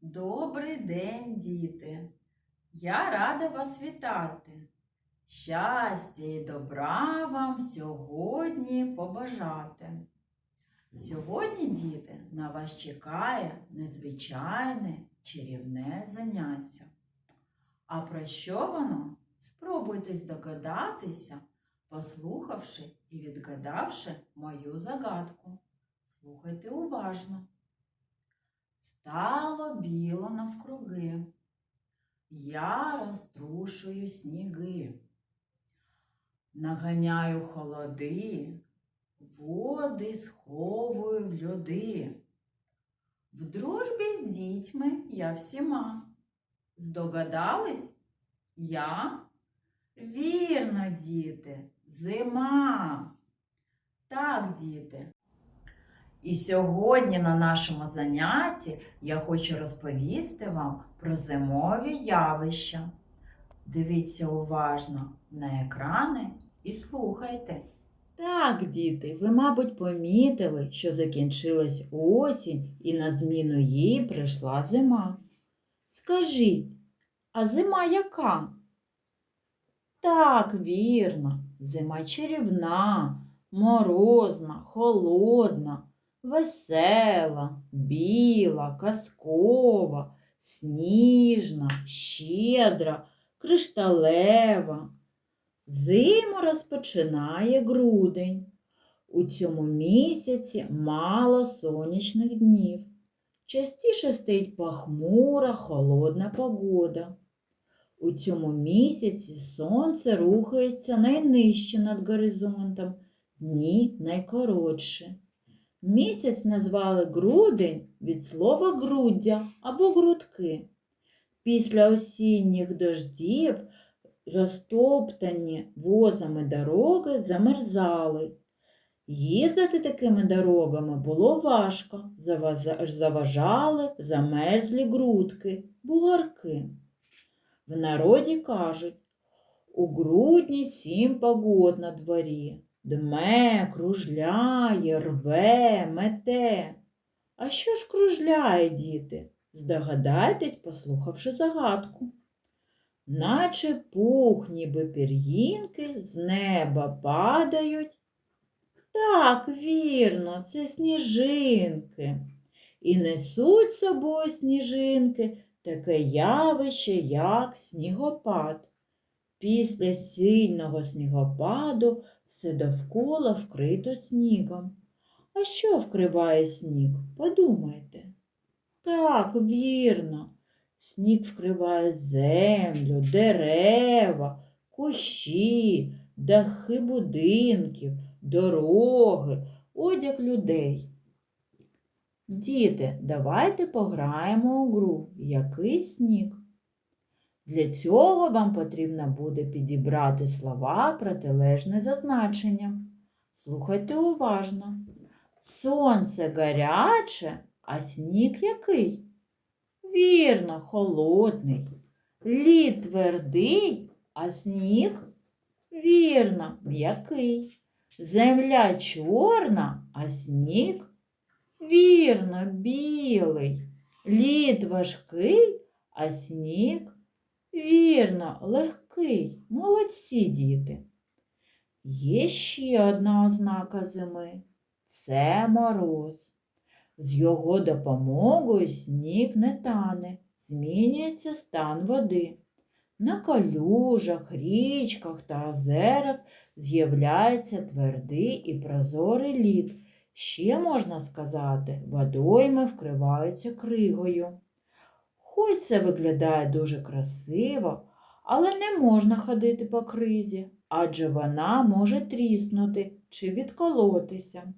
Добрий день, діти! Я рада вас вітати. Щастя і добра вам сьогодні побажати. Сьогодні, діти, на вас чекає незвичайне чарівне заняття. А про що воно? Спробуйте здогадатися, послухавши і відгадавши мою загадку. Слухайте уважно. Стало біло навкруги, я розтрушую сніги, наганяю холоди, води сховую в льоди. В дружбі з дітьми я всіма. Здогадались? Я? Вірно, діти, зима. Так, діти. І сьогодні на нашому занятті я хочу розповісти вам про зимові явища. Дивіться уважно на екрани і слухайте. Так, діти, ви, мабуть, помітили, що закінчилась осінь і на зміну їй прийшла зима. Скажіть, а зима яка? Так, вірно, зима чарівна, морозна, холодна весела, біла, казкова, сніжна, щедра, кришталева. Зиму розпочинає грудень. У цьому місяці мало сонячних днів. Частіше стоїть пахмура, холодна погода. У цьому місяці сонце рухається найнижче над горизонтом, дні найкоротші. Місяць назвали грудень від слова груддя або грудки. Після осінніх дождів розтоптані возами дороги замерзали. Їздити такими дорогами було важко, заважали замерзлі грудки, бугарки. В народі кажуть, у грудні сім погод на дворі. Дме, кружляє, рве, мете. А що ж кружляє, діти? Здогадайтесь, послухавши загадку. Наче пух, ніби пір'їнки з неба падають. Так, вірно, це сніжинки. І несуть з собою сніжинки таке явище, як снігопад. Після сильного снігопаду все довкола вкрито снігом. А що вкриває сніг? Подумайте. Так, вірно. Сніг вкриває землю, дерева, кущі, дахи будинків, дороги, одяг людей. Діти, давайте пограємо у гру. Який сніг? Для цього вам потрібно буде підібрати слова протилежне за значенням. Слухайте уважно. Сонце гаряче, а сніг який? Вірно, холодний. Лід твердий, а сніг? Вірно, м'який. Земля чорна, а сніг? Вірно, білий. Лід важкий, а сніг? Вірно, легкий, молодці діти. Є ще одна ознака зими це мороз. З його допомогою сніг не тане, змінюється стан води. На калюжах, річках та озерах з'являється твердий і прозорий лід. Ще можна сказати, водойми вкриваються кригою. Хоч це виглядає дуже красиво, але не можна ходити по кризі, адже вона може тріснути чи відколотися.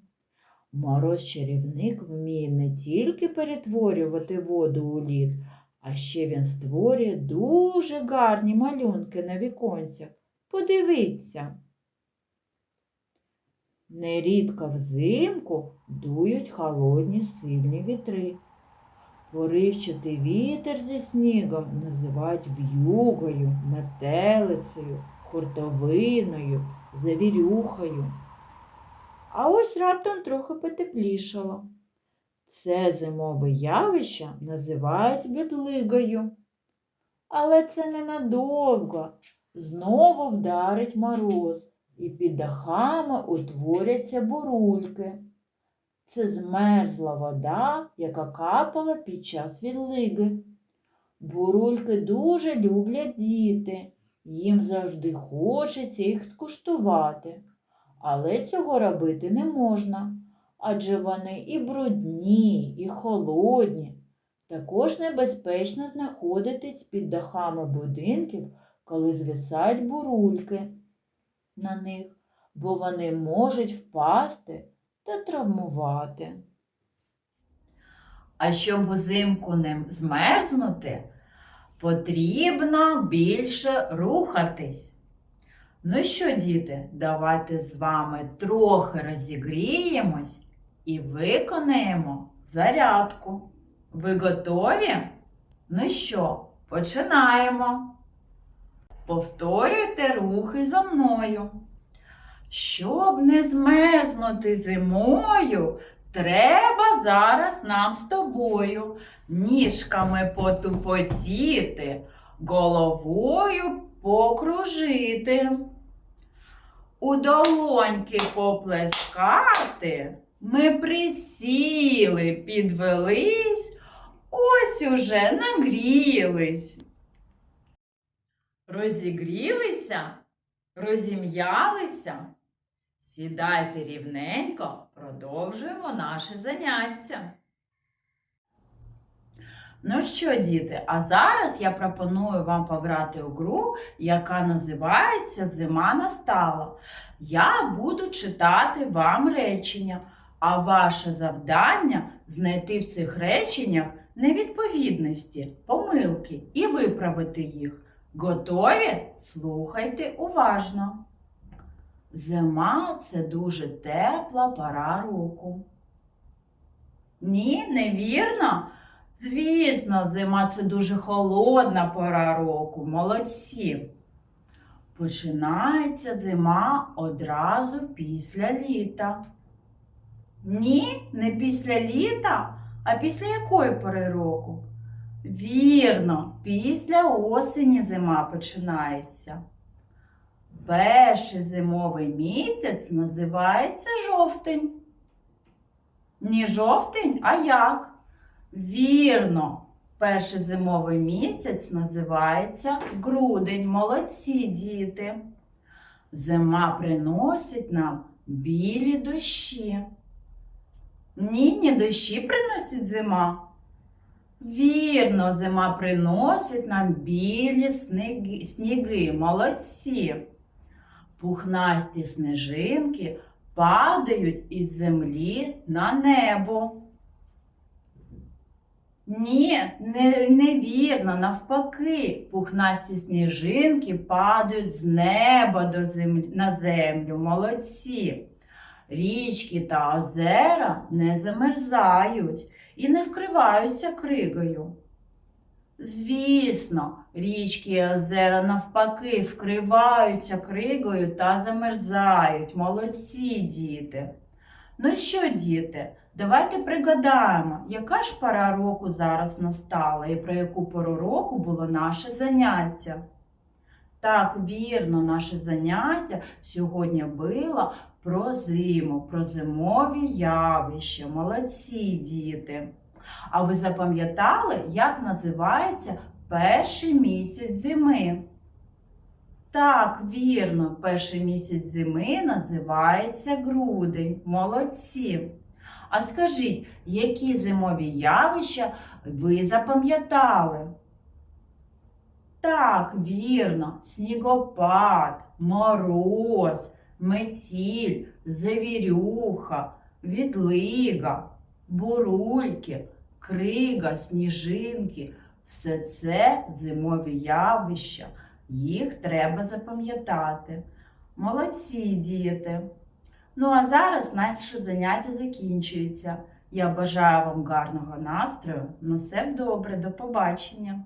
Мороз-чарівник вміє не тільки перетворювати воду у лід, а ще він створює дуже гарні малюнки на віконцях. Подивіться. Нерідко взимку дують холодні сильні вітри. Поривчатий вітер зі снігом називають в'югою, метелицею, хуртовиною, завірюхою. А ось раптом трохи потеплішало. Це зимове явище називають відлигою. Але це ненадовго. Знову вдарить мороз, і під дахами утворяться бурульки. Це змерзла вода, яка капала під час відлиги. Бурульки дуже люблять діти, їм завжди хочеться їх скуштувати. Але цього робити не можна, адже вони і брудні, і холодні. Також небезпечно знаходитись під дахами будинків, коли звисають бурульки на них, бо вони можуть впасти та травмувати. А щоб узимку не змерзнути, потрібно більше рухатись. Ну що, діти, давайте з вами трохи розігріємось і виконаємо зарядку. Ви готові? Ну що, починаємо. Повторюйте рухи за мною. Щоб не змерзнути зимою, треба зараз нам з тобою ніжками потупотіти, головою покружити, у долоньки поплескати. Ми присіли, підвелись, ось уже нагрілись. Розігрілися, розім'ялися. Сідайте рівненько, продовжуємо наше заняття. Ну що, діти, а зараз я пропоную вам пограти у гру, яка називається Зима настала. Я буду читати вам речення, а ваше завдання знайти в цих реченнях невідповідності, помилки і виправити їх. Готові? Слухайте уважно. Зима це дуже тепла пора року. Ні, невірно? Звісно, зима це дуже холодна пора року. Молодці. Починається зима одразу після літа. Ні, не після літа, а після якої пори року? Вірно, після осені зима починається. Перший зимовий місяць називається жовтень. Не жовтень, а як? Вірно, перший зимовий місяць називається грудень. Молодці діти. Зима приносить нам білі дощі. Ні, не дощі приносить зима. Вірно, зима приносить нам білі сніги. молодці. Пухнасті снежинки падають із землі на небо. Ні, не, невірно, навпаки, пухнасті сніжинки падають з неба до землі, на землю. Молодці. Річки та озера не замерзають і не вкриваються кригою. Звісно, річки озера навпаки вкриваються кригою та замерзають. Молодці діти. Ну що, діти, давайте пригадаємо, яка ж пора року зараз настала і про яку пору року було наше заняття. Так, вірно, наше заняття сьогодні було про зиму, про зимові явища. Молодці діти. А ви запам'ятали, як називається перший місяць зими? Так, вірно, перший місяць зими називається грудень. Молодці. А скажіть, які зимові явища ви запам'ятали? Так, вірно, снігопад, мороз, метіль, завірюха, відлига, бурульки, крига, сніжинки все це зимові явища. Їх треба запам'ятати. Молодці діти. Ну а зараз наше заняття закінчується. Я бажаю вам гарного настрою. На все добре, до побачення!